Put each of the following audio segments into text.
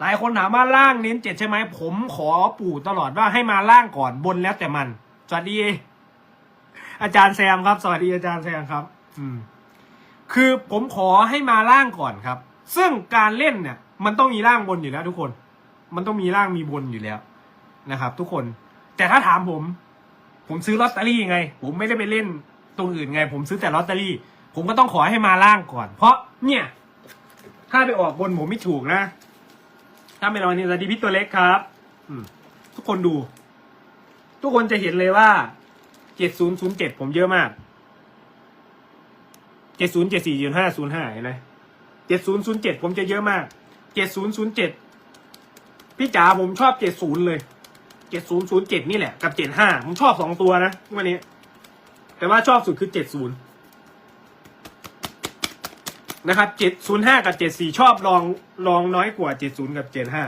หลายคนถามว่าล่างเน้นเจ็ดใช่ไหมผมขอปู่ตลอดว่าให้มาล่างก่อนบนแล้วแต่มัน สวัสดี อาจารย์แซมครับ สวัสดีอาจารย์แซมครับ อืม คือผมขอให้มาล่างก่อนครับ ซึ่งการเล่นเนี่ย มันต้องมีล่างบนอยู่แล้ว ทุกคน มันต้องมีล่างมีบนอยู่แล้วนะครับ ทุกคน แต่ถ้าถามผม ผมซื้อลอตเตอรี่ไง ผมไม่ได้ไปเล่นตรงอื่นไง ผมซื้อแต่ลอตเตอรี่ ผมก็ต้องขอให้มาล่างก่อน เพราะเนี่ย ถ้าไปออกบนผมไม่ถูกนะ ถ้าไม่รอนี่สวัสดีพี่ตัวเล็กครับ อืม ทุกคนดู ทุกคนจะเห็นเลยว่าเจ็ดศูนย์ศูนย์เจ็ดผมเยอะมากเจ็ดศูนย์เจ็ดสี่ห้าศูนย์ห้าเห็นไหมเจ็ดศูนย์ศูนย์เจ็ดผมจะเยอะมากเจ็ดศูนย์ศูนย์เจ็ดพี่จ๋าผมชอบเจ็ดศูนย์เลยเจ็ดศูนย์ศูนย์เจ็ดนี่แหละกับเจ็ดห้าผมชอบสองตัวนะวันนี้ แต่ว่าชอบสุดคือเจ็ดศูนย์ นะครับเจ็ดศูนย์ห้ากับเจ็ดสี่ชอบลองลองน้อยกว่าเจ็ดศูนย์กับเจ็ดห้า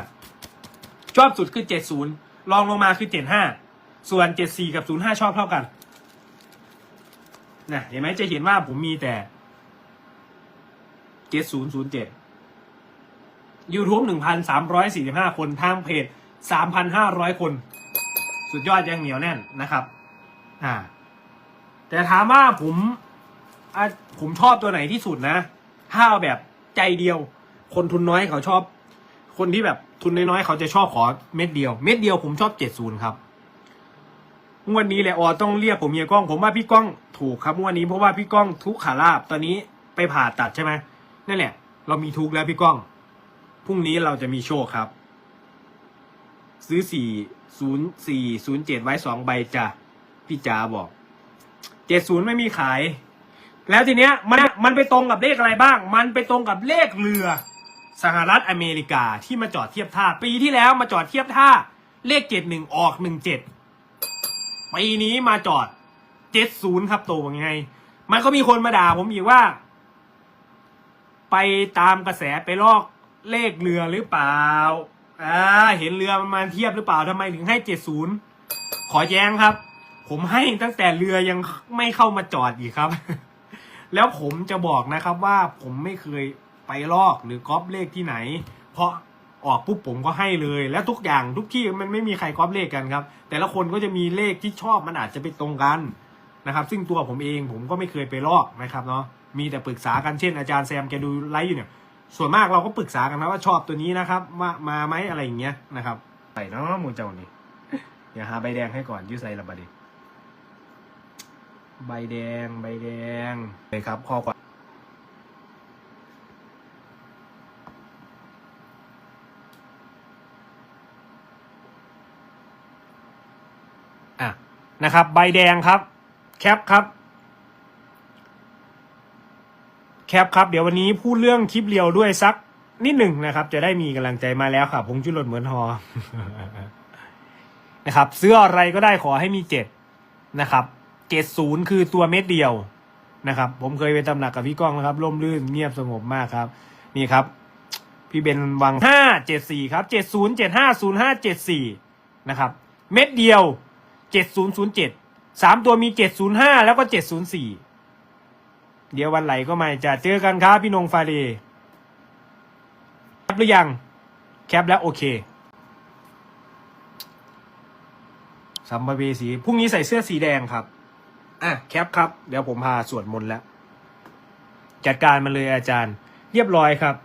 ชอบสุดคือเจ็ดศูนย์ลองลงมาคือเจ็ดห้าส่วนเจ็ดสี่กับศูนย์ห้าชอบเท่ากันนะเห็นไหมจะเห็นว่าผมมีแต่เจ็ดศูนย์ศูนย์เจ็ดยูทูบหนึ่งพันสามร้อยสี่สิบห้าคนทางเพจสามพันห้าร้อยคน สุดยอดยังเหนียวแน่นนะครับ อ่า แต่ถามว่าผมผมชอบตัวไหนที่สุดนะ ถ้าแบบใจเดียว คนทุนน้อยเขาชอบ คนที่แบบทุนน้อยๆเขาจะชอบขอเม็ดเดียว เม็ดเดียวผมชอบเจ็ดศูนย์ครับงวันนี้แหละออต้องเรียกผมเมียกล้อง ผมว่าพี่ก้องถูกครับงวันนี้เพราะว่าพี่ก้องทุกขาลาบตอนนี้ไปผ่าตัดใช่ไหมนั่นแหละ เรามีทุกแล้วพี่ก้องพรุ่งนี้เราจะมีโชคครับ ซื้อสี่ศูนย์สี่ศูนย์เจ็ดไว้สองใบจ้ะพี่จ๋าบอกเจ็ดศูนย์ไม่มีขาย แล้วทีเนี้ยมันมันไปตรงกับเลขอะไรบ้าง มันไปตรงกับเลขเรือสหรัฐอเมริกาที่มาจอดเทียบท่า ปีที่แล้วมาจอดเทียบท่าเลขเจ็ดหนึ่งออกหนึ่งเจ็ดปีนี้มาจอดเจ็ดศูนย์ครับโตยังไง มันก็มีคนมาด่าผมอีกว่า ไปตามกระแสไปลอกเลขเรือหรือเปล่าอ่าเห็นเรือมันมาเทียบหรือเปล่าทำไมถึงให้เจ็ดศูนย์ขอแย้งครับ ผมให้ตั้งแต่เรือยังไม่เข้ามาจอดอีกครับ แล้วผมจะบอกนะครับว่าผมไม่เคยไปลอกหรือก๊อปเลขที่ไหน เพราะออกปุ๊บผมก็ให้เลย แล้วทุกอย่างทุกที่มันไม่มีใครก๊อปเลขกันครับ แต่ละคนก็จะมีเลขที่ชอบมันอาจจะไปตรงกันนะครับ ซึ่งตัวผมเองผมก็ไม่เคยไปลอกนะครับเนาะมีแต่ปรึกษากันเช่นอาจารย์แซมแกดูไลฟ์อยู่เนี่ย ส่วนมากเราก็ปรึกษากันนะว่าชอบตัวนี้นะครับว่ามาไหมอะไรอย่างเงี้ยนะครับใส่เนาะมูเจ้านี่อย่าหาใบแดงให้ก่อนยืดใส่ระบาดดิ ใบแดง ใบแดงเลยครับ ข้อความอะนะครับ ใบแดงครับ แคปครับ แคปครับ เดี๋ยววันนี้พูดเรื่องคลิปเรียวด้วยสักนิดหนึ่งนะครับ จะได้มีกำลังใจมาแล้วครับผงจุลดเหมือนฮอนะครับซื้ออะไรก็ได้ขอให้มีเจ็ดนะครับ เจ็ดศูนย์คือตัวเม็ดเดียวนะครับ ผมเคยไปตำหนักกับพี่ก้องนะครับร่มรื่นเงียบสงบมากครับ นี่ครับ พี่เบนวังห้าเจ็ดสี่ครับเจ็ดศูนย์เจ็ดห้าศูนย์ห้าเจ็ดสี่นะครับ เม็ดเดียวเจ็ดศูนย์ศูนย์เจ็ดสามตัวมีเจ็ดศูนย์ห้าแล้วก็เจ็ดศูนย์สี่เดี๋ยววันไหลก็มาจะเจอกันครับพี่นงฟาเดย์แคปหรือยัง แคปแล้วโอเคสัมภเวสีพรุ่งนี้ใส่เสื้อสีแดงครับ อะแคปครับ เดี๋ยวผมพาสวดมนต์แล้ว จัดการมันเลยอาจารย์ เรียบร้อยครับ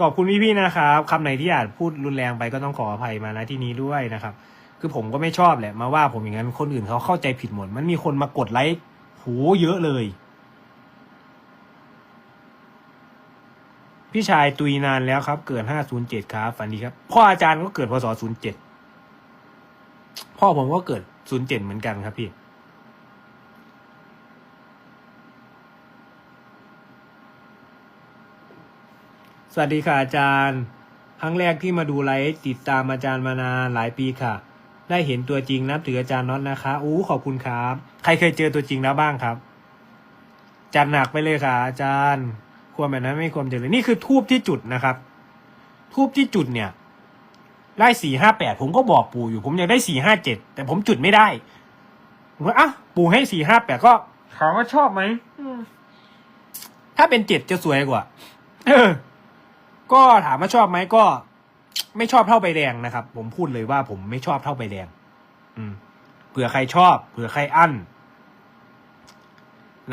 ขอบคุณพี่ๆนะครับคำไหนที่อาจพูดรุนแรงไปก็ต้องขออภัยมาณที่นี้ด้วยนะครับ คือผมก็ไม่ชอบแหละมาว่าผมอย่างนั้นคนอื่นเขาเข้าใจผิดหมดมันมีคนมากดไลค์โหเยอะเลย พี่ชายตุยนานแล้วครับ เกิดห้าศูนย์เจ็ดครับฝันดีครับ พ่ออาจารย์ก็เกิดพศศูนย์เจ็ดพ่อผมก็เกิด ศูนย์เจ็ดเหมือนกันครับพี่ สวัสดีค่ะอาจารย์ ครั้งแรกที่มาดูไลฟ์ติดตามอาจารย์มานานหลายปีค่ะ ได้เห็นตัวจริงนับถืออาจารย์น็อตนะคะ อู้ขอบคุณครับ ใครเคยเจอตัวจริงแล้วบ้างครับ จัดหนักไปเลยค่ะ อาจารย์ ควรแบบนั้นไม่ควรเจอเลยนี่คือทูบที่จุดนะครับ ทูบที่จุดเนี่ย ได้สี่ห้าแปดผมก็บอกปู่อยู่ ผมอยากได้สี่ห้าเจ็ดแต่ผมจุดไม่ได้ผมว่าอะปู่ให้สี่ห้าแปดก็ถามว่าชอบไหมอืมถ้าเป็นเจ็ดจะสวยกว่าเออก็ถามว่าชอบไหมก็ ไม่ชอบเท่าใบแดงนะครับ ผมพูดเลยว่าผมไม่ชอบเท่าใบแดง อืมเผื่อใครชอบเผื่อใครอั้น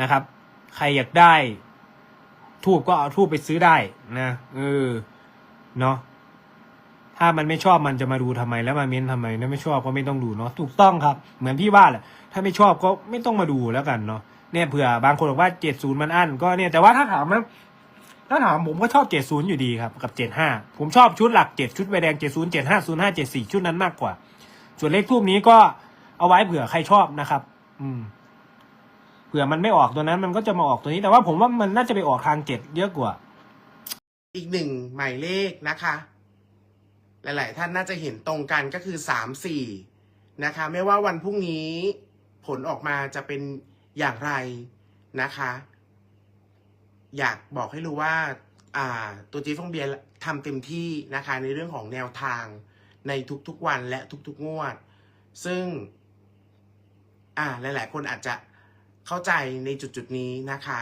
นะครับ ใครอยากได้ทูบก็เอาทูบไปซื้อได้นะเออเนาะ ถ้ามันไม่ชอบมันจะมาดูทำไมแล้วมาเม้นทำไมถ้าไม่ชอบก็ไม่ต้องดูเนาะถูกต้องครับ เหมือนพี่ว่าแหละถ้าไม่ชอบก็ไม่ต้องมาดูแล้วกันเนาะเนี่ยเผื่อบางคนบอกว่าเจ็ดศูนย์มันอั้นก็เนี่ยแต่ว่าถ้าถามนะถ้าถามผมก็ชอบเจ็ดศูนย์อยู่ดีครับกับเจ็ดห้าผมชอบชุดหลักเจ็ดชุดใบแดงเจ็ดศูนย์เจ็ดห้าศูนย์ห้าเจ็ดสี่ชุดนั้นมากกว่า ส่วนเลขทูบนี้ก็เอาไว้เผื่อใครชอบนะครับ อืมเผื่อมันไม่ออกตัวนั้นมันก็จะมาออกตัวนี้แต่ว่าผมว่ามันน่าจะไปออกทางเจ็ดเยอะกว่า อีกหนึ่งหมายเลขนะคะ หลาย ๆ ท่านน่าจะเห็นตรงกันก็คือสามสี่นะคะ ไม่ว่าวันพรุ่งนี้ผลออกมาจะเป็นอย่างไรนะคะ อยากบอกให้รู้ว่าตัวจีฟงเบียร์ทำเต็มที่นะคะ ในเรื่องของแนวทางในทุก ๆ วันและทุก ๆ งวด ซึ่งอ่าหลาย ๆ คนอาจจะเข้าใจในจุด ๆ นี้นะคะ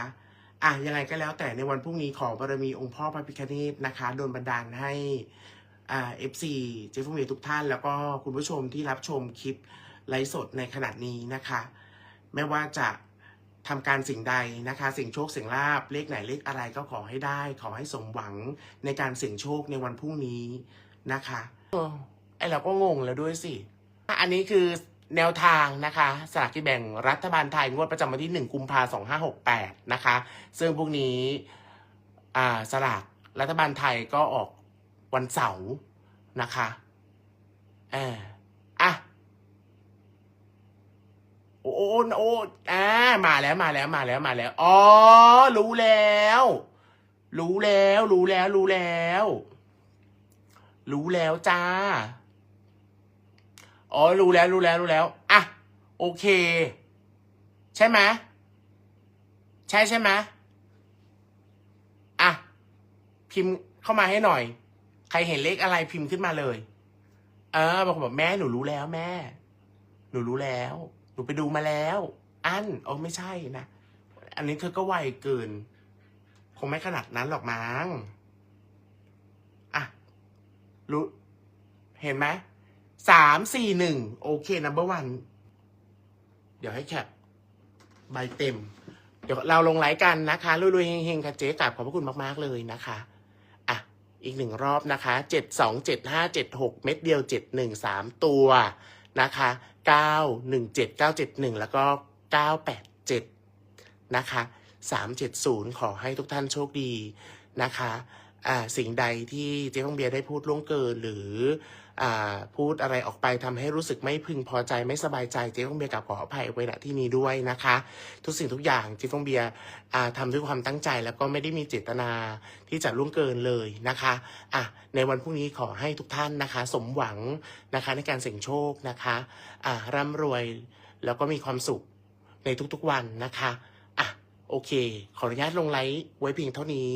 อะยังไงก็แล้วแต่ในวันพรุ่งนี้ขอบารมีองค์พ่อพระพิฆเนศนะคะ โดนบันดาลให้ อ่าเอฟซีเจฟฟงเวทุกท่าน แล้วก็คุณผู้ชมที่รับชมคลิปไลฟ์สดในขณะนี้นะคะ ไม่ว่าจะทำการสิ่งใดนะคะ สิ่งโชคสิ่งลาบเลขไหนเลขอะไรก็ขอให้ได้ ขอให้สมหวังในการเสี่ยงโชคในวันพรุ่งนี้นะคะไอเราก็งงแล้วด้วยสิ อันนี้คือแนวทางนะคะสลากกินแบ่งรัฐบาลไทย งวดประจำวันที่ 1 กุมภาพันธ์2568 นะคะ ซึ่งพวกนี้สลากรัฐบาลไทยก็ออก วันเสาร์นะคะเอออะโอ้โอ้โอ้อ่ามาแล้วมาแล้วมาแล้วมาแล้วอ๋อรู้แล้ว รู้แล้ว รู้แล้ว รู้แล้ว รู้แล้วจ้าอ๋อรู้แล้วรู้แล้วรู้แล้วอะโอเค ใช่ไหมใช่ใช่ไหมอะพิมพ์เข้ามาให้หน่อย ใครเห็นเลขอะไรพิมพ์ขึ้นมาเลย เออบางคนบอกแม่หนูรู้แล้วแม่ หนูรู้แล้ว หนูไปดูมาแล้ว อันโอ้ไม่ใช่นะ อันนี้เธอก็ไวเกิน คงไม่ขนาดนั้นหรอกมั้งอะ รู้ เห็นไหมสามสี่หนึ่งโอเคนัมเบอร์วัน เดี๋ยวให้แคปใบเต็ม เดี๋ยวเราลงไลค์กันนะคะรวยๆเฮงๆค่ะเจ๊กราบขอบพระคุณมาก ๆ เลยนะคะ อีกหนึ่งรอบนะคะเจ็ดสองเจ็ดห้าเจ็ดหกเม็ดเดียวเจ็ดหนึ่งสามตัวนะคะเก้าหนึ่งเจ็ดเก้าเจ็ดหนึ่งแล้วก็เก้าแปดเจ็ดนะคะสามเจ็ดศูนย์ขอให้ทุกท่านโชคดีนะคะอ่าสิ่งใดที่เจ๊ฟองเบียร์ได้พูดล่วงเกินหรือ พูดอะไรออกไปทำให้รู้สึกไม่พึงพอใจไม่สบายใจเจ๊ฟองเบียร์กับขออภัยไว้ณที่นี้ด้วยนะคะ ทุกสิ่งทุกอย่างเจ๊ฟองเบียร์อ่าทำด้วยความตั้งใจแล้วก็ไม่ได้มีเจตนาที่จะล่วงเกินเลยนะคะอะในวันพรุ่งนี้ขอให้ทุกท่านนะคะ สมหวังนะคะในการเสี่ยงโชคนะคะอ่าร่ำรวยแล้วก็มีความสุขในทุกๆวันนะคะอะโอเค ขออนุญาตลงไลฟ์ไว้เพียงเท่านี้